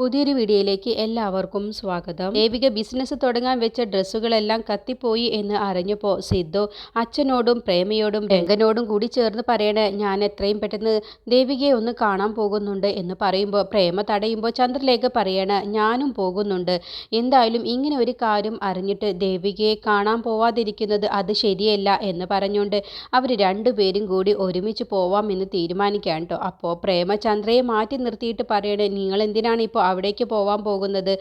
പുതിയൊരു വീഡിയോയിലേക്ക് എല്ലാവർക്കും സ്വാഗതം. ദേവിക ബിസിനസ് തുടങ്ങാൻ വെച്ച ഡ്രസ്സുകളെല്ലാം കത്തിപ്പോയി എന്ന് അറിഞ്ഞപ്പോൾ സിദ്ധു അച്ഛനോടും പ്രേമയോടും രംഗനോടും കൂടി ചേർന്ന് പറയണേ ഞാൻ എത്രയും പെട്ടെന്ന് ദേവികയെ ഒന്ന് കാണാൻ പോകുന്നുണ്ട് എന്ന് പറയുമ്പോൾ പ്രേമ തടയുമ്പോൾ ചന്ദ്രലേഖ പറയണ ഞാനും പോകുന്നുണ്ട്. എന്തായാലും ഇങ്ങനെ ഒരു കാര്യം അറിഞ്ഞിട്ട് ദേവികയെ കാണാൻ പോവാതിരിക്കുന്നത് അത് ശരിയല്ല എന്ന് പറഞ്ഞുകൊണ്ട് അവർ രണ്ടുപേരും കൂടി ഒരുമിച്ച് പോവാമെന്ന് തീരുമാനിക്കാൻ കേട്ടോ അപ്പോൾ പ്രേമ ചന്ദ്രയെ മാറ്റി നിർത്തിയിട്ട് പറയണേ നിങ്ങൾ എന്തിനാണ് ഇപ്പോൾ അവിടേക്ക് പോവാൻ പോകുന്നത്.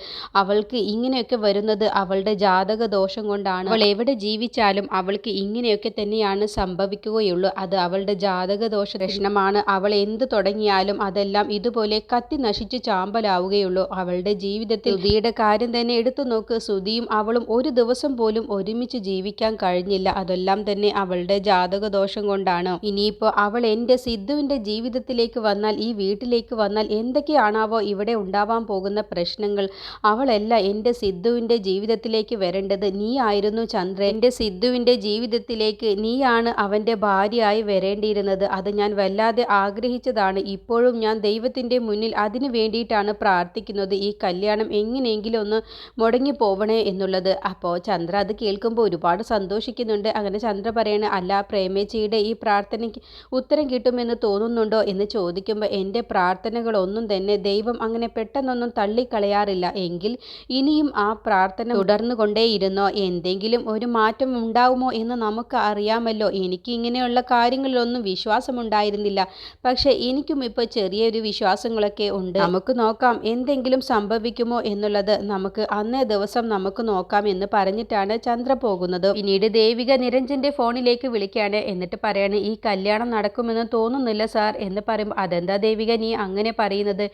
അവൾക്ക് ഇങ്ങനെയൊക്കെ വരുന്നത് അവളുടെ ജാതക ദോഷം കൊണ്ടാണ്. അവൾ എവിടെ ജീവിച്ചാലും അവൾക്ക് ഇങ്ങനെയൊക്കെ തന്നെയാണ് സംഭവിക്കുകയുള്ളൂ. അത് അവളുടെ ജാതക ദോഷ ലക്ഷണമാണ്. അവൾ എന്ത് തുടങ്ങിയാലും അതെല്ലാം ഇതുപോലെ കത്തി നശിച്ച് ചാമ്പലാവുകയുള്ളൂ. അവളുടെ ജീവിതത്തിൽ സുധിയുടെ കാര്യം തന്നെ എടുത്തു നോക്ക്. സുധിയും അവളും ഒരു ദിവസം പോലും ഒരുമിച്ച് ജീവിക്കാൻ കഴിഞ്ഞില്ല. അതെല്ലാം തന്നെ അവളുടെ ജാതക ദോഷം കൊണ്ടാണ്. ഇനിയിപ്പോൾ അവൾ എന്റെ സിദ്ധുവിന്റെ ജീവിതത്തിലേക്ക് വന്നാൽ ഈ വീട്ടിലേക്ക് വന്നാൽ എന്തൊക്കെയാണാവോ ഇവിടെ ഉണ്ടാവാൻ പോകുന്ന പ്രശ്നങ്ങൾ. അവളല്ല എന്റെ സിദ്ധുവിന്റെ ജീവിതത്തിലേക്ക് വരേണ്ടത്. നീ ആയിരുന്നു ചന്ദ്ര എന്റെ സിദ്ധുവിന്റെ ജീവിതത്തിലേക്ക് നീയാണ് അവന്റെ ഭാര്യയായി വരേണ്ടിയിരുന്നത്. അത് ഞാൻ വല്ലാതെ ആഗ്രഹിച്ചതാണ്. ഇപ്പോഴും ഞാൻ ദൈവത്തിന്റെ മുന്നിൽ അതിനു വേണ്ടിയിട്ടാണ് പ്രാർത്ഥിക്കുന്നത്. ഈ കല്യാണം എങ്ങനെയെങ്കിലും ഒന്ന് മുടങ്ങി പോവണേ എന്നുള്ളത്. അപ്പോൾ ചന്ദ്ര അത് കേൾക്കുമ്പോൾ ഒരുപാട് സന്തോഷിക്കുന്നുണ്ട്. അങ്ങനെ ചന്ദ്ര പറയണ അല്ല പ്രേമേച്ചിയുടെ ഈ പ്രാർത്ഥനയ്ക്ക് ഉത്തരം കിട്ടുമെന്ന് തോന്നുന്നുണ്ടോ? എന്ന് ചോദിക്കുമ്പോൾ എന്റെ പ്രാർത്ഥനകളൊന്നും തന്നെ ദൈവം അങ്ങനെ പെട്ടെന്നൊന്നും തള്ളിക്കളയാറില്ല. എങ്കിൽ ഇനിയും ആ പ്രാർത്ഥന തുടർന്നുകൊണ്ടേയിരുന്നോ. എന്തെങ്കിലും ഒരു മാറ്റം ഉണ്ടാവുമോ എന്ന് നമുക്ക് അറിയാമല്ലോ. എനിക്ക് ഇങ്ങനെയുള്ള കാര്യങ്ങളിലൊന്നും വിശ്വാസമുണ്ടായിരുന്നില്ല. പക്ഷേ എനിക്കും ഇപ്പോൾ ചെറിയൊരു വിശ്വാസങ്ങളൊക്കെ ഉണ്ട്. നമുക്ക് നോക്കാം എന്തെങ്കിലും സംഭവിക്കുമോ എന്നുള്ളത്. നമുക്ക് അന്നേ ദിവസം നമുക്ക് നോക്കാം എന്ന് പറഞ്ഞിട്ടാണ് ചന്ദ്ര പോകുന്നത്. പിന്നീട് ദേവിക നിരഞ്ജന്റെ ഫോണിലേക്ക് വിളിക്കുകയാണ്. എന്നിട്ട് പറയാണ് ഈ കല്യാണം നടക്കുമെന്ന് തോന്നുന്നില്ല സാർ എന്ന് പറയുമ്പോൾ അതെന്താ ദേവിക നീ അങ്ങനെ പറയുന്നത്?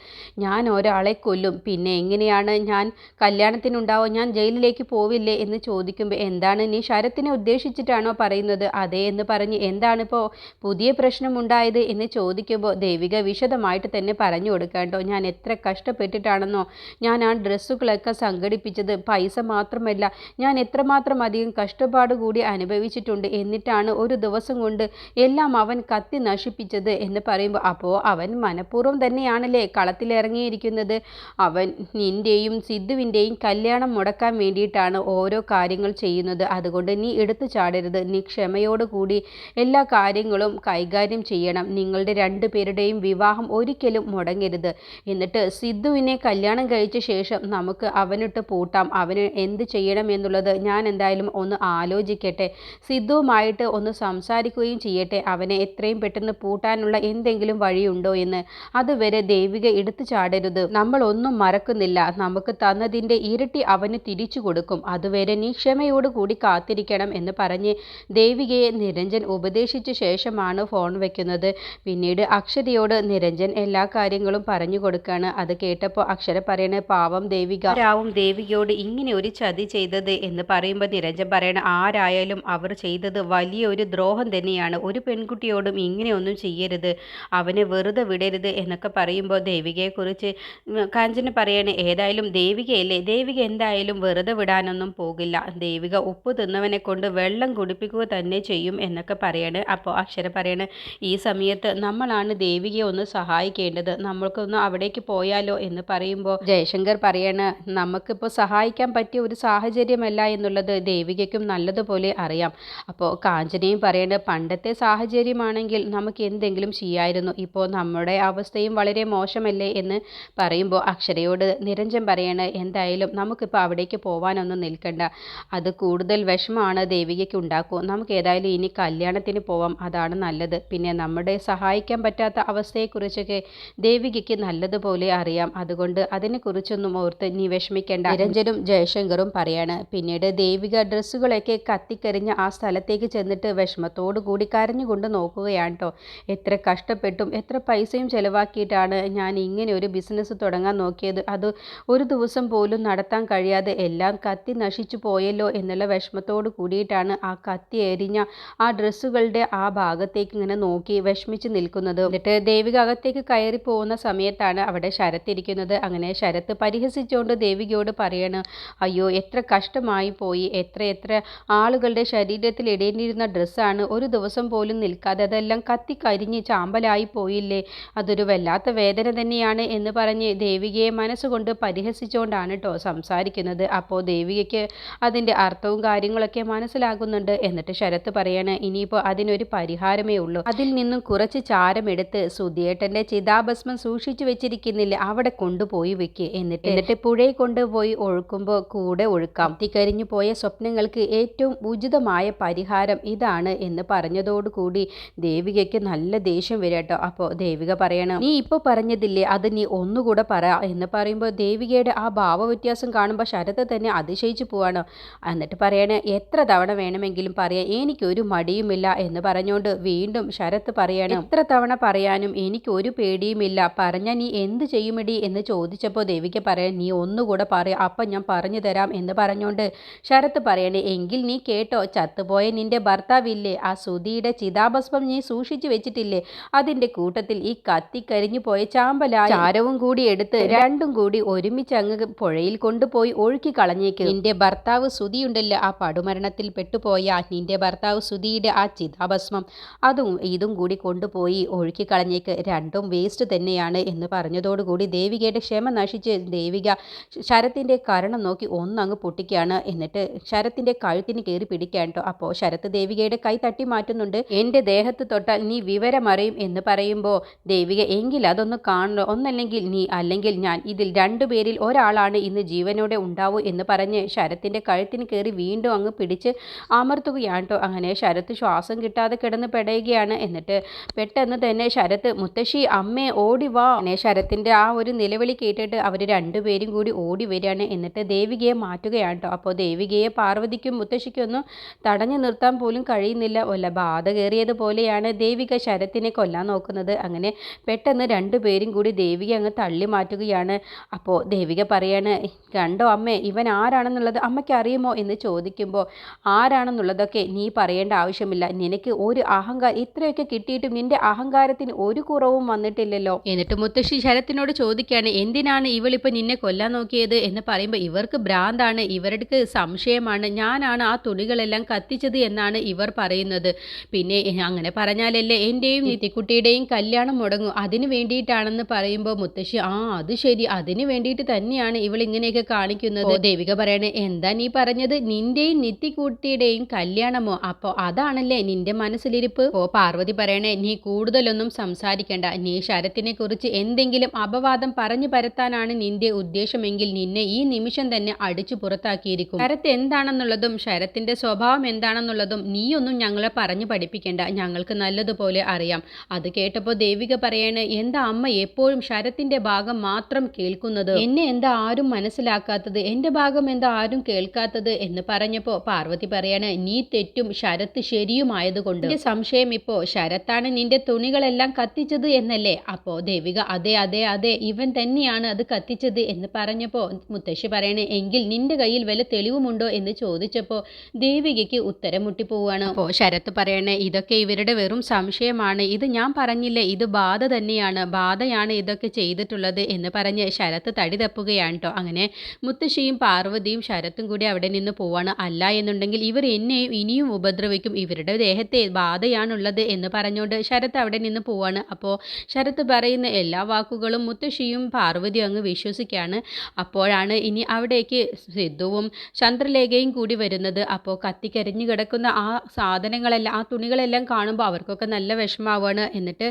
ഞാൻ ഒരാളെ കൊല്ലും. പിന്നെ എങ്ങനെയാണ് ഞാൻ കല്യാണത്തിനുണ്ടാവോ ഞാൻ ജയിലിലേക്ക് പോവില്ലേ എന്ന് ചോദിക്കുമ്പോൾ എന്താണ് നീ ശരത്തിനെ ഉദ്ദേശിച്ചിട്ടാണോ പറയുന്നത്? അതെ എന്ന് പറഞ്ഞ് എന്താണിപ്പോൾ പുതിയ പ്രശ്നമുണ്ടായത് എന്ന് ചോദിക്കുമ്പോൾ ദേവിക വിശദമായിട്ട് തന്നെ പറഞ്ഞു കൊടുക്കാണ്ടോ ഞാൻ എത്ര കഷ്ടപ്പെട്ടിട്ടാണെന്നോ ഞാൻ ആ ഡ്രസ്സുകളൊക്കെ സംഘടിപ്പിച്ചത് പൈസ മാത്രമല്ല ഞാൻ എത്രമാത്രം അധികം കഷ്ടപ്പാട് കൂടി അനുഭവിച്ചിട്ടുണ്ട് എന്നിട്ടാണ് ഒരു ദിവസം കൊണ്ട് എല്ലാം അവൻ കത്തി നശിപ്പിച്ചത് എന്ന് പറയുമ്പോൾ അപ്പോൾ അവൻ മനഃപൂർവം തന്നെയാണല്ലേ കളത്തിലിറങ്ങിയിരിക്കുന്നത്? അവൻ നിന്റെയും സിദ്ധുവിന്റെയും കല്യാണം മുടക്കാൻ വേണ്ടിയിട്ടാണ് ഓരോ കാര്യങ്ങൾ ചെയ്യുന്നത്. അതുകൊണ്ട് നീ എടുത്തു ചാടരുത്. നീ ക്ഷമയോടുകൂടി എല്ലാ കാര്യങ്ങളും കൈകാര്യം ചെയ്യണം. നിങ്ങളുടെ രണ്ടു പേരുടെയും വിവാഹം ഒരിക്കലും മുടങ്ങരുത്. എന്നിട്ട് സിദ്ധുവിനെ കല്യാണം കഴിച്ച ശേഷം നമുക്ക് അവനിട്ട് പൂട്ടാം. അവന് എന്ത് ചെയ്യണം എന്നുള്ളത് ഞാൻ എന്തായാലും ഒന്ന് ആലോചിക്കട്ടെ. സിദ്ധുവുമായിട്ട് ഒന്ന് സംസാരിക്കുകയും ചെയ്യട്ടെ. അവനെ എത്രയും പെട്ടെന്ന് പൂട്ടാനുള്ള എന്തെങ്കിലും വഴിയുണ്ടോ എന്ന്. അതുവരെ ദേവിക എടുത്തു ചാടരുത്. നമ്മൾ ഒന്നും മറക്കുന്നില്ല. നമുക്ക് തന്നതിന്റെ ഇരട്ടി അവന് തിരിച്ചു കൊടുക്കും. അതുവരെ നീ ക്ഷമയോടുകൂടി കാത്തിരിക്കണം എന്ന് പറഞ്ഞ് ദേവികയെ നിരഞ്ജൻ ഉപദേശിച്ച ശേഷമാണ് ഫോൺ വയ്ക്കുന്നത് പിന്നീട് അക്ഷരയോട് നിരഞ്ജൻ എല്ലാ കാര്യങ്ങളും പറഞ്ഞു കൊടുക്കുകയാണ് അത് കേട്ടപ്പോൾ അക്ഷര പറയണ പാവം ദേവിക. ആരാവും ദേവികയോട് ഇങ്ങനെ ഒരു ചതി ചെയ്തത്? എന്ന് പറയുമ്പോൾ നിരഞ്ജൻ പറയണ ആരായാലും അവർ ചെയ്തത് വലിയൊരു ദ്രോഹം തന്നെയാണ്. ഒരു പെൺകുട്ടിയോടും ഇങ്ങനെയൊന്നും ചെയ്യരുത്. അവനെ വെറുതെ വിടരുത് എന്നൊക്കെ പറയുമ്പോൾ ദേവികയെക്കുറിച്ച് കാഞ്ചന പറയണേ ഏതായാലും ദേവികയല്ലേ? ദേവിക എന്തായാലും വെറുതെ വിടാനൊന്നും പോകില്ല. ദേവിക ഉപ്പ് തിന്നവനെ കൊണ്ട് വെള്ളം കുടിപ്പിക്കുക തന്നെ ചെയ്യും എന്നൊക്കെ പറയണ്. അപ്പോൾ അക്ഷര പറയണ് ഈ സമയത്ത് നമ്മളാണ് ദേവികയെ ഒന്ന് സഹായിക്കേണ്ടത്. നമ്മൾക്കൊന്ന് അവിടേക്ക് പോയാലോ? എന്ന് പറയുമ്പോൾ ജയശങ്കർ പറയണ് നമുക്കിപ്പോൾ സഹായിക്കാൻ പറ്റിയ ഒരു സാഹചര്യമല്ല എന്നുള്ളത് ദേവികയ്ക്കും നല്ലതുപോലെ അറിയാം. അപ്പോൾ കാഞ്ചനയും പറയേണ്ട പണ്ടത്തെ സാഹചര്യമാണെങ്കിൽ നമുക്ക് എന്തെങ്കിലും ചെയ്യായിരുന്നു. ഇപ്പോൾ നമ്മുടെ അവസ്ഥയും വളരെ മോശമല്ലേ? എന്ന് പറയുമ്പോൾ അക്ഷരയോട് നിരഞ്ജൻ പറയണ എന്തായാലും നമുക്കിപ്പോൾ അവിടേക്ക് പോകാനൊന്നും നിൽക്കണ്ട. അത് കൂടുതൽ വിഷമമാണ് ദേവികയ്ക്ക് ഉണ്ടാക്കും. നമുക്ക് ഏതായാലും ഇനി കല്യാണത്തിന് പോവാം. അതാണ് നല്ലത്. പിന്നെ നമ്മുടെ സഹായിക്കാൻ പറ്റാത്ത അവസ്ഥയെക്കുറിച്ചൊക്കെ ദേവികയ്ക്ക് നല്ലതുപോലെ അറിയാം. അതുകൊണ്ട് അതിനെക്കുറിച്ചൊന്നും ഓർത്ത് നീ വിഷമിക്കേണ്ട. നിരഞ്ജനും ജയശങ്കറും പറയാണ് പിന്നീട് ദേവിക ഡ്രസ്സുകളൊക്കെ കത്തിക്കരിഞ്ഞ് ആ സ്ഥലത്തേക്ക് ചെന്നിട്ട് വിഷമത്തോടു കൂടി കരഞ്ഞുകൊണ്ട് നോക്കുകയാണ് കേട്ടോ എത്ര കഷ്ടപ്പെട്ടും എത്ര പൈസയും ചെലവാക്കിയിട്ടാണ് ഞാൻ ഇങ്ങനെ ഒരു ബിസിനസ് തുടങ്ങാൻ നോക്കിയത്. അത് ഒരു ദിവസം പോലും നടത്താൻ കഴിയാതെ എല്ലാം കത്തി നശിച്ചു പോയല്ലോ എന്നുള്ള വിഷമത്തോട് കൂടിയിട്ടാണ് ആ കത്തി എരിഞ്ഞ ആ ഡ്രസ്സുകളുടെ ആ ഭാഗത്തേക്ക് ഇങ്ങനെ നോക്കി വിഷമിച്ച് നിൽക്കുന്നത്. എന്നിട്ട് ദേവിക അകത്തേക്ക് കയറി പോകുന്ന സമയത്താണ് അവിടെ ശരത്ത് ഇരിക്കുന്നത്. അങ്ങനെ ശരത്ത് പരിഹസിച്ചുകൊണ്ട് ദേവികയോട് പറയണ് അയ്യോ എത്ര കഷ്ടമായി പോയി. എത്ര എത്ര ആളുകളുടെ ശരീരത്തിൽ ഇടേണ്ടിയിരുന്ന ഡ്രസ്സാണ് ഒരു ദിവസം പോലും നിൽക്കാതെ അതെല്ലാം കത്തി കരിഞ്ഞ് ചാമ്പലായി പോയില്ലേ. അതൊരു വല്ലാത്ത വേദന തന്നെയാണ് എന്ന് പറഞ്ഞ് ദേവി ദേവികയെ മനസ്സുകൊണ്ട് പരിഹസിച്ചുകൊണ്ടാണ് കേട്ടോ സംസാരിക്കുന്നത്. അപ്പോൾ ദേവികയ്ക്ക് അതിന്റെ അർത്ഥവും കാര്യങ്ങളൊക്കെ മനസ്സിലാകുന്നുണ്ട്. എന്നിട്ട് ശരത്ത് പറയാണ് ഇനിയിപ്പോൾ അതിനൊരു പരിഹാരമേ ഉള്ളൂ. അതിൽ നിന്നും കുറച്ച് ചാരമെടുത്ത് സുധിയേട്ടന്റെ ചിതാഭസ്മം സൂക്ഷിച്ചു വെച്ചിരിക്കുന്നില്ല. അവിടെ കൊണ്ടുപോയി വെക്ക്. എന്നിട്ട് എന്നിട്ട് പുഴയെ കൊണ്ടുപോയി ഒഴുക്കുമ്പോൾ കൂടെ ഒഴുക്കാം. തിക്കരിഞ്ഞു പോയ സ്വപ്നങ്ങൾക്ക് ഏറ്റവും ഉചിതമായ പരിഹാരം ഇതാണ് എന്ന് പറഞ്ഞതോടുകൂടി ദേവികയ്ക്ക് നല്ല ദേഷ്യം വരാട്ടോ. അപ്പോൾ ദേവിക പറയണം നീ ഇപ്പോൾ പറഞ്ഞതില്ലേ അത് നീ ഒന്നുകൂടെ പറ എന്ന് പറയുമ്പോൾ ദേവികയുടെ ആ ഭാവവ്യത്യാസം കാണുമ്പോൾ ശരത് തന്നെ അതിശയിച്ചു പോവാണ്. എന്നിട്ട് പറയണേ എത്ര തവണ വേണമെങ്കിലും പറയാം എനിക്കൊരു മടിയുമില്ല എന്ന് പറഞ്ഞുകൊണ്ട് വീണ്ടും ശരത്ത് പറയണം എത്ര തവണ പറയാനും എനിക്കൊരു പേടിയുമില്ല. പറഞ്ഞ നീ എന്ത് ചെയ്യുമിടി? എന്ന് ചോദിച്ചപ്പോൾ ദേവിക പറയാൻ നീ ഒന്നുകൂടെ പറയാം അപ്പം ഞാൻ പറഞ്ഞു തരാം എന്ന് പറഞ്ഞുകൊണ്ട് ശരത്ത് പറയണേ എങ്കിൽ നീ കേട്ടോ ചത്തുപോയ നിന്റെ ഭർത്താവില്ലേ? ആ സുധിയുടെ ചിതാഭസ്മം നീ സൂക്ഷിച്ചു വെച്ചിട്ടില്ലേ? അതിന്റെ കൂട്ടത്തിൽ ഈ കത്തിക്കരിഞ്ഞു പോയ ചാമ്പലാരവും കൂടി എടുത്ത് രണ്ടും കൂടി ഒരുമിച്ച് അങ്ങ് പുഴയിൽ കൊണ്ടുപോയി ഒഴുക്കി കളഞ്ഞേക്ക്. നിന്റെ ഭർത്താവ് സുധിയുണ്ടല്ലോ. ആ പടുമരണത്തിൽ പെട്ടുപോയ നിന്റെ ഭർത്താവ് സുതിയുടെ ആ ചിതാഭസ്മം. അതും ഇതും കൂടി കൊണ്ടുപോയി ഒഴുക്കി കളഞ്ഞേക്ക്. രണ്ടും വേസ്റ്റ് തന്നെയാണ് എന്ന് പറഞ്ഞതോടുകൂടി ദേവികയുടെ ക്ഷമ നശിച്ച് ദേവിക ശരത്തിന്റെ കരണം നോക്കി ഒന്നങ്ങ് പൊട്ടിക്കുകയാണ്. എന്നിട്ട് ശരത്തിന്റെ കഴുത്തിന് കയറി പിടിക്കാൻ കേട്ടോ. അപ്പോൾ ശരത്ത് ദേവികയുടെ കൈ തട്ടി മാറ്റുന്നുണ്ട്. എന്റെ ദേഹത്ത് തൊട്ടാൽ നീ വിവരമറിയും എന്ന് പറയുമ്പോൾ ദേവിക എങ്കിൽ അതൊന്ന് കാണണോ. ഒന്നല്ലെങ്കിൽ നീ അല്ലെങ്കിൽ ഞാൻ ഇതിൽ രണ്ടുപേരിൽ ഒരാളാണ് ഇന്ന് ജീവനോടെ ഉണ്ടാവൂ എന്ന് പറഞ്ഞ് ശരത്തിന്റെ കഴുത്തിന് കയറി വീണ്ടും അങ്ങ് പിടിച്ച് അമർത്തുകയാണ് കേട്ടോ അങ്ങനെ ശരത്ത് ശ്വാസം കിട്ടാതെ കിടന്ന് പെടയുകയാണ്. എന്നിട്ട് പെട്ടെന്ന് തന്നെ ശരത്ത് മുത്തശ്ശി അമ്മേ ഓടി വാ. അങ്ങനെ ശരത്തിന്റെ ആ ഒരു നിലവിളി കേട്ടിട്ട് അവർ രണ്ടുപേരും കൂടി ഓടി വരികയാണ്. എന്നിട്ട് ദേവികയെ മാറ്റുകയാണ് കേട്ടോ അപ്പോൾ ദേവികയെ പാർവതിക്കും മുത്തശ്ശിക്കും ഒന്നും തടഞ്ഞു നിർത്താൻ പോലും കഴിയുന്നില്ല. ഒല്ല ബാധ കയറിയതുപോലെയാണ് ദേവിക ശരത്തിനെ കൊല്ലാൻ നോക്കുന്നത്. അങ്ങനെ പെട്ടെന്ന് രണ്ടുപേരും കൂടി ദേവിക അങ്ങ് തള്ളി മാറ്റുകയാണ് അപ്പോൾ ദേവിക പറയാണ് കണ്ടോ അമ്മേ ഇവൻ ആരാണെന്നുള്ളത് അമ്മയ്ക്ക് അറിയുമോ? എന്ന് ചോദിക്കുമ്പോൾ ആരാണെന്നുള്ളതൊക്കെ നീ പറയേണ്ട ആവശ്യമില്ല. നിനക്ക് ഒരു അഹങ്കാരം ഇത്രയൊക്കെ കിട്ടിയിട്ടും നിന്റെ അഹങ്കാരത്തിന് ഒരു കുറവും വന്നിട്ടില്ലല്ലോ. എന്നിട്ട് മുത്തശ്ശി ശരത്തിനോട് ചോദിക്കുകയാണ് എന്തിനാണ് ഇവളിപ്പോൾ നിന്നെ കൊല്ലാൻ നോക്കിയത്? എന്ന് പറയുമ്പോൾ ഇവർക്ക് ഭ്രാന്താണ് ഇവർക്ക് സംശയമാണ്. ഞാനാണ് ആ തുണികളെല്ലാം കത്തിച്ചത് എന്നാണ് ഇവർ പറയുന്നത്. പിന്നെ അങ്ങനെ പറഞ്ഞാലല്ലേ എന്റെയും നിത്യക്കുട്ടിയുടെയും കല്യാണം മുടങ്ങും. അതിന് വേണ്ടിയിട്ടാണെന്ന് പറയുമ്പോൾ മുത്തശ്ശി ആ അത് ശരി അതിന് വേണ്ടിയിട്ട് തന്നെയാണ് ഇവൾ ഇങ്ങനെയൊക്കെ കാണിക്കുന്നത്. ദേവിക പറയണേ എന്താ നീ പറഞ്ഞത്? നിന്റെയും നിത്തിക്കുട്ടിയുടെയും കല്യാണമോ? അപ്പോ അതാണല്ലേ നിന്റെ മനസ്സിലിരിപ്പ്? ഓ പാർവതി പറയണേ നീ കൂടുതലൊന്നും സംസാരിക്കണ്ട. നീ ശരത്തിനെ കുറിച്ച് എന്തെങ്കിലും അപവാദം പറഞ്ഞു പരത്താനാണ് നിന്റെ ഉദ്ദേശമെങ്കിൽ നിന്നെ ഈ നിമിഷം തന്നെ അടിച്ചു പുറത്താക്കിയിരിക്കും. ശരത്ത് എന്താണെന്നുള്ളതും ശരത്തിന്റെ സ്വഭാവം എന്താണെന്നുള്ളതും നീയൊന്നും ഞങ്ങളെ പറഞ്ഞു പഠിപ്പിക്കേണ്ട. ഞങ്ങൾക്ക് നല്ലതുപോലെ അറിയാം. അത് കേട്ടപ്പോൾ ദേവിക പറയണേ എന്താ അമ്മ എപ്പോഴും ശരത്തിന്റെ ഭാഗം മാത്രം കേൾക്കുന്നത്. എന്നെ എന്താ ആരും മനസ്സിലാക്കാത്തത്? എന്റെ ഭാഗം എന്താ ആരും കേൾക്കാത്തത്? എന്ന് പറഞ്ഞപ്പോൾ പാർവതി പറയാണ് നീ തെറ്റും ശരത്ത് ശരിയുമായതുകൊണ്ട്. എന്റെ സംശയം ഇപ്പോ ശരത്താണ് നിന്റെ തുണികളെല്ലാം കത്തിച്ചത് എന്നല്ലേ? അപ്പോ ദേവിക അതെ അതെ അതെ ഇവൻ തന്നെയാണ് അത് കത്തിച്ചത് എന്ന് പറഞ്ഞപ്പോൾ മുത്തശ്ശി പറയണേ എങ്കിൽ നിന്റെ കയ്യിൽ വല്ല തെളിവുമുണ്ടോ? എന്ന് ചോദിച്ചപ്പോൾ ദേവികയ്ക്ക് ഉത്തരം മുട്ടിപ്പോവാണ് അപ്പോ ശരത്ത് പറയണേ ഇതൊക്കെ ഇവരുടെ വെറും സംശയമാണ്. ഇത് ഞാൻ പറഞ്ഞില്ലേ ഇത് ബാധ തന്നെയാണ്. ബാധയാണ് ഇതൊക്കെ ചെയ്തിട്ടുള്ളത് എന്ന് പറഞ്ഞ് ശരത്ത് തടി തപ്പുകയാണ് കേട്ടോ അങ്ങനെ മുത്തശ്ശിയും പാർവതിയും ശരത്തും കൂടി അവിടെ നിന്ന് പോവാണ്. അല്ല എന്നുണ്ടെങ്കിൽ ഇവർ എന്നെയും ഇനിയും ഉപദ്രവിക്കും. ഇവരുടെ ദേഹത്തെ ബാധയാണുള്ളത് എന്ന് പറഞ്ഞുകൊണ്ട് ശരത്ത് അവിടെ നിന്ന് പോവാണ്. അപ്പോൾ ശരത്ത് പറയുന്ന എല്ലാ വാക്കുകളും മുത്തശ്ശിയും പാർവതിയും അങ്ങ് വിശ്വസിക്കുകയാണ് അപ്പോഴാണ് ഇനി അവിടേക്ക് സിദ്ധുവും ചന്ദ്രലേഖയും കൂടി വരുന്നത്. അപ്പോൾ കത്തിക്കരിഞ്ഞു കിടക്കുന്ന ആ സാധനങ്ങളെല്ലാം ആ തുണികളെല്ലാം കാണുമ്പോൾ അവർക്കൊക്കെ നല്ല വിഷമാവാണ് എന്നിട്ട്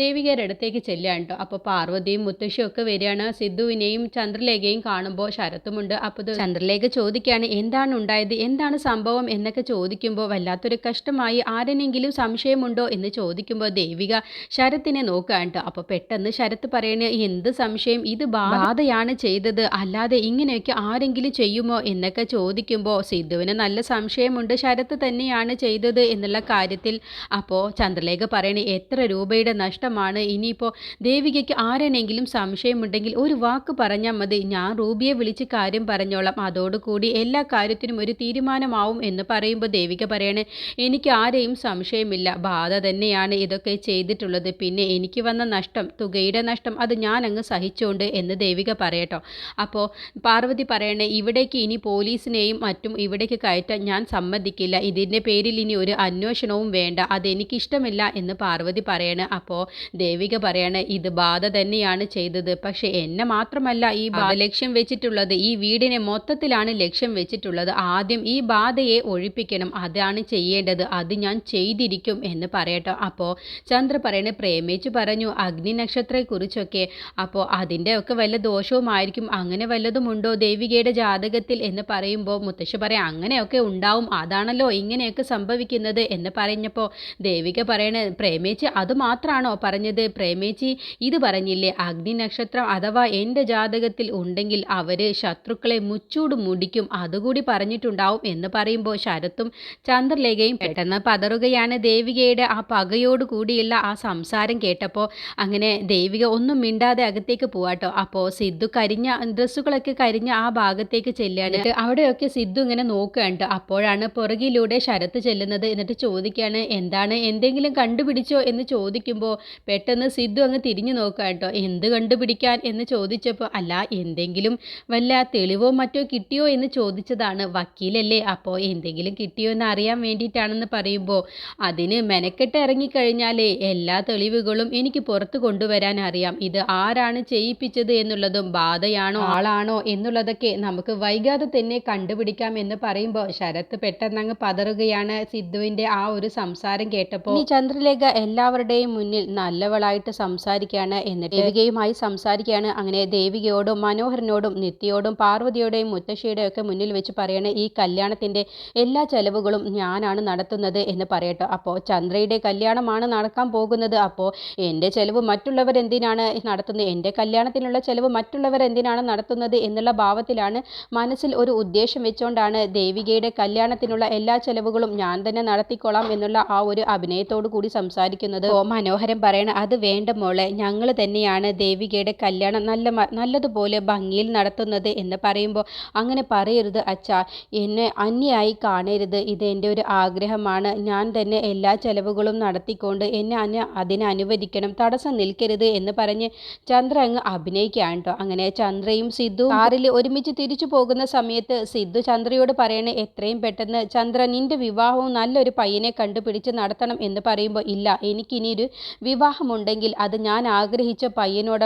ദേവികയുടെ അടുത്തേക്ക് ചെല്ലുകയാണ് കേട്ടോ അപ്പോൾ പാർവതിയും മുത്തശ്ശിയും ഒക്കെ വരികയാണ്. സിദ്ധുവിനെയും ചന്ദ്രലേഖയും കാണുമ്പോൾ ശരത്തുമുണ്ട്. അപ്പോൾ ചന്ദ്രലേഖ ചോദിക്കുകയാണ് എന്താണ് ഉണ്ടായത്? എന്താണ് സംഭവം? എന്നൊക്കെ ചോദിക്കുമ്പോൾ വല്ലാത്തൊരു കഷ്ടമായി ആരെങ്കിലും സംശയമുണ്ടോ? എന്ന് ചോദിക്കുമ്പോൾ ദേവിക ശരത്തിനെ നോക്കുകയാണ്. അപ്പോൾ പെട്ടെന്ന് ശരത്ത് പറയണ എന്ത് സംശയം? ഇത് ബാധയാണ് ചെയ്തത്. അല്ലാതെ ഇങ്ങനെയൊക്കെ ആരെങ്കിലും ചെയ്യുമോ? എന്നൊക്കെ ചോദിക്കുമ്പോൾ സിദ്ധുവിന് നല്ല സംശയമുണ്ട്. ശരത്ത് തന്നെയാണ് ചെയ്തത് എന്നുള്ള കാര്യത്തിൽ അപ്പോൾ ചന്ദ്രലേഖ പറയണ എത്ര രൂപയുടെ നഷ്ടമാണ്? ഇനിയിപ്പോൾ ദേവികയ്ക്ക് ആരെനെങ്കിലും സംശയമുണ്ടെങ്കിൽ ഒരു വാക്ക് പറഞ്ഞാൽ മതി. ഞാൻ റൂബിയെ വിളിച്ച് കാര്യം പറഞ്ഞോളാം. അതോടുകൂടി എല്ലാ കാര്യത്തിനും ഒരു തീരുമാനമാവും എന്ന് പറയുമ്പോൾ ദേവിക പറയണേ എനിക്ക് ആരെയും സംശയമില്ല. ബാധ തന്നെയാണ് ഇതൊക്കെ ചെയ്തിട്ടുള്ളത്. പിന്നെ എനിക്ക് വന്ന നഷ്ടം തുകയുടെ നഷ്ടം അത് ഞാൻ അങ്ങ് സഹിച്ചുകൊണ്ട് എന്ന് ദേവിക പറയട്ടോ. അപ്പോൾ പാർവതി പറയണേ ഇവിടേക്ക് ഇനി പോലീസിനെയും മറ്റും ഇവിടേക്ക് കയറ്റാൻ ഞാൻ സമ്മതിക്കില്ല. ഇതിന്റെ പേരിൽ ഇനി ഒരു അന്വേഷണവും വേണ്ട. അതെനിക്കിഷ്ടമില്ല എന്ന് പാർവതി പറയണേ. അപ്പോൾ ദേവിക പറയണേ ഇത് ബാധ തന്നെയാണ് ചെയ്തത്. ചെയ്തത്. പക്ഷെ എന്നെ മാത്രമല്ല ഈ ബാധ ലക്ഷ്യം വെച്ചിട്ടുള്ളത് ഈ വീടിനെ മൊത്തത്തിലാണ് ലക്ഷ്യം വെച്ചിട്ടുള്ളത്. ആദ്യം ഈ ബാധയെ ഒഴിപ്പിക്കണം അതാണ് ചെയ്യേണ്ടത് അത് ഞാൻ ചെയ്തിരിക്കും എന്ന് പറയട്ടോ. അപ്പോൾ ചന്ദ്ര പറയണ പ്രേമിച്ച് പറഞ്ഞു അഗ്നി നക്ഷത്രത്തെക്കുറിച്ചൊക്കെ. അപ്പോൾ അതിന്റെ ഒക്കെ വല്ല ദോഷവുമായിരിക്കും അങ്ങനെ വല്ലതുമുണ്ടോ ദേവികയുടെ ജാതകത്തിൽ എന്ന് പറയുമ്പോൾ മുത്തശ്ശി പറയാം അങ്ങനെയൊക്കെ ഉണ്ടാവും അതാണല്ലോ ഇങ്ങനെയൊക്കെ സംഭവിക്കുന്നത് എന്ന് പറഞ്ഞപ്പോൾ ദേവിക പറയണ പ്രേമേച്ചി അത് മാത്രമാണോ പറഞ്ഞത്? പ്രേമേച്ചി ഇത് പറഞ്ഞില്ലേ അഗ്നി നക്ഷത്രം അഥവാ എന്റെ ജാതകത്തിൽ ഉണ്ടെങ്കിൽ അവർ ശത്രുക്കളെ മുച്ചൂട് മുടിക്കും. അതുകൂടി പറഞ്ഞിട്ടുണ്ടാവും എന്ന് പറയുമ്പോൾ ശരത്തും ചന്ദ്രലേഖയും പെട്ടെന്ന് പതറുകയാണ്. ദേവികയുടെ ആ പകയോട് കൂടിയുള്ള ആ സംസാരം കേട്ടപ്പോൾ അങ്ങനെ ദേവിക ഒന്നും മിണ്ടാതെ അകത്തേക്ക് പോവാട്ടോ. അപ്പോൾ സിദ്ധു കരിഞ്ഞ ഡ്രസ്സുകളൊക്കെ കരിഞ്ഞ ആ ഭാഗത്തേക്ക് ചെല്ലുകയാണ്. അവിടെയൊക്കെ സിദ്ധു ഇങ്ങനെ നോക്കുകയാണ്ട് അപ്പോഴാണ് പുറകിലൂടെ ശരത്ത് ചെല്ലുന്നത് എന്നിട്ട് ചോദിക്കുകയാണ് എന്താണ്? എന്തെങ്കിലും കണ്ടുപിടിച്ചോ? എന്ന് ചോദിക്കുമ്പോൾ പെട്ടെന്ന് സിദ്ധു അങ്ങ് തിരിഞ്ഞു നോക്കുക കേട്ടോ. എന്ത് കണ്ടുപിടിക്കാൻ എന്ന് ചോദിച്ചപ്പോൾ അല്ല എന്തെങ്കിലും വല്ല തെളിവോ മറ്റോ കിട്ടിയോ? എന്ന് ചോദിച്ചതാണ് വക്കീലല്ലേ. അപ്പോൾ എന്തെങ്കിലും കിട്ടിയോ എന്ന് അറിയാൻ വേണ്ടിയിട്ടാണെന്ന് പറയുമ്പോൾ അതിന് മെനക്കെട്ട് ഇറങ്ങിക്കഴിഞ്ഞാലേ എല്ലാ തെളിവുകളും എനിക്ക് പുറത്തു കൊണ്ടുവരാൻ അറിയാം. ഇത് ആരാണ് ചെയ്യിപ്പിച്ചത് എന്നുള്ളതും ബാധയാണോ ആളാണോ എന്നുള്ളതൊക്കെ നമുക്ക് വൈകാതെ തന്നെ കണ്ടുപിടിക്കാം എന്ന് പറയുമ്പോൾ ശരത്ത് പെട്ടെന്നങ്ങ് പതറുകയാണ് സിദ്ധുവിന്റെ ആ ഒരു സംസാരം കേട്ടപ്പോൾ ഈ ചന്ദ്രലേഖ എല്ലാവരുടെയും മുന്നിൽ നല്ലവളായിട്ട് സംസാരിക്കുകയാണ് എന്നിട്ട് ദേവികയുമായി സംസാരിക്കുകയാണ്. അങ്ങനെ ദേവികയോടും മനോഹരനോടും നിത്യയോടും പാർവതിയോടെയും മുത്തശ്ശിയുടെയും ഒക്കെ മുന്നിൽ വെച്ച് പറയണ ഈ കല്യാണത്തിന്റെ എല്ലാ ചെലവുകളും ഞാനാണ് നടത്തുന്നത് എന്ന് പറയട്ടോ. അപ്പോൾ ചന്ദ്രയുടെ കല്യാണമാണ് നടക്കാൻ പോകുന്നത്. അപ്പോൾ എന്റെ ചെലവ് മറ്റുള്ളവർ എന്തിനാണ് നടത്തുന്നത്? എന്റെ കല്യാണത്തിനുള്ള ചെലവ് മറ്റുള്ളവർ എന്തിനാണ് നടത്തുന്നത് എന്നുള്ള ഭാവത്തിലാണ് മനസ്സിൽ ഒരു ഉദ്ദേശം വെച്ചുകൊണ്ടാണ് ദേവികയുടെ കല്യാണത്തിനുള്ള എല്ലാ ചെലവുകളും ഞാൻ തന്നെ നടത്തിക്കൊള്ളാം എന്നുള്ള ആ ഒരു അഭിനയത്തോടു കൂടി സംസാരിക്കുന്നത്. ഓ മനോഹരം പറയണ അത് വേണ്ട മോളെ ഞങ്ങൾ തന്നെയാണ് ദേവികയുടെ കല്യാണം നല്ല നല്ലതുപോലെ ഭംഗിയിൽ നടത്തുന്നത് എന്ന് പറയുമ്പോൾ അങ്ങനെ പറയരുത് അച്ഛാ. എന്നെ അന്യായി കാണരുത്. ഇത് എന്റെ ഒരു ആഗ്രഹമാണ്. ഞാൻ തന്നെ എല്ലാ ചെലവുകളും നടത്തിക്കൊണ്ട് എന്നെ അന്യ അതിനെ അനുവദിക്കണം. തടസ്സം നിൽക്കരുത് എന്ന് പറഞ്ഞ് ചന്ദ്ര അങ്ങ് അഭിനയിക്കുകയാണ് കേട്ടോ. അങ്ങനെ ചന്ദ്രയും സിദ്ധു കാറിൽ ഒരുമിച്ച് തിരിച്ചു പോകുന്ന സമയത്ത് സിദ്ധു ചന്ദ്രയോട് പറയണേ എത്രയും പെട്ടെന്ന് ചന്ദ്ര നിന്റെ വിവാഹവും നല്ലൊരു പയ്യനെ കണ്ടുപിടിച്ച് നടത്തണം എന്ന് പറയുമ്പോൾ ഇല്ല. എനിക്കിനി ഒരു വിവാഹമുണ്ടെങ്കിൽ അത് ഞാൻ ആഗ്രഹിച്ച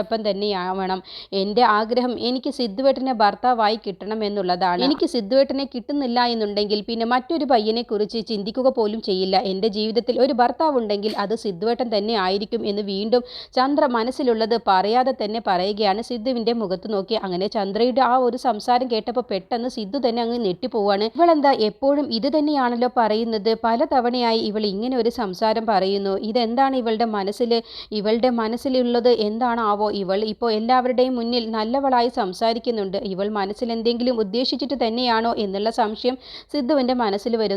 പയ്യനോടൊപ്പം തന്നെയാവണം. എന്റെ ആഗ്രഹം എനിക്ക് സിദ്ധുവേട്ടനെ ഭർത്താവായി കിട്ടണം എന്നുള്ളതാണ്. എനിക്ക് സിദ്ധുവേട്ടനെ കിട്ടുന്നില്ല എന്നുണ്ടെങ്കിൽ പിന്നെ മറ്റൊരു പയ്യനെ കുറിച്ച് ചിന്തിക്കുക പോലും ചെയ്യില്ല. എന്റെ ജീവിതത്തിൽ ഒരു ഭർത്താവ് ഉണ്ടെങ്കിൽ അത് സിദ്ധുവേട്ടൻ തന്നെ ആയിരിക്കും എന്ന് വീണ്ടും ചന്ദ്ര മനസ്സിലുള്ളത് പറയാതെ തന്നെ പറയുകയാണ് സിദ്ധുവിന്റെ മുഖത്ത് നോക്കി. അങ്ങനെ ചന്ദ്രയുടെ ആ ഒരു സംസാരം കേട്ടപ്പോൾ പെട്ടെന്ന് സിദ്ധു തന്നെ അങ്ങ് ഞെട്ടിപ്പോവാണ്. ഇവളെന്താ എപ്പോഴും ഇത് തന്നെയാണല്ലോ പറയുന്നത്? പല തവണയായി ഇവൾ ഇങ്ങനെ ഒരു സംസാരം പറയുന്നു. ഇതെന്താണ് ഇവളുടെ മനസ്സിൽ ഇവളുടെ മനസ്സിലുള്ളത് എന്താണാവോ? ഇവൾ ഇപ്പോൾ എല്ലാവരുടെയും മുന്നിൽ നല്ലവളായി സംസാരിക്കുന്നുണ്ട്. ഇവൾ മനസ്സിൽ എന്തെങ്കിലും ഉദ്ദേശിച്ചിട്ട് തന്നെയാണോ എന്നുള്ള സംശയം സിദ്ധുവിന്റെ മനസ്സിൽ വരുന്നു.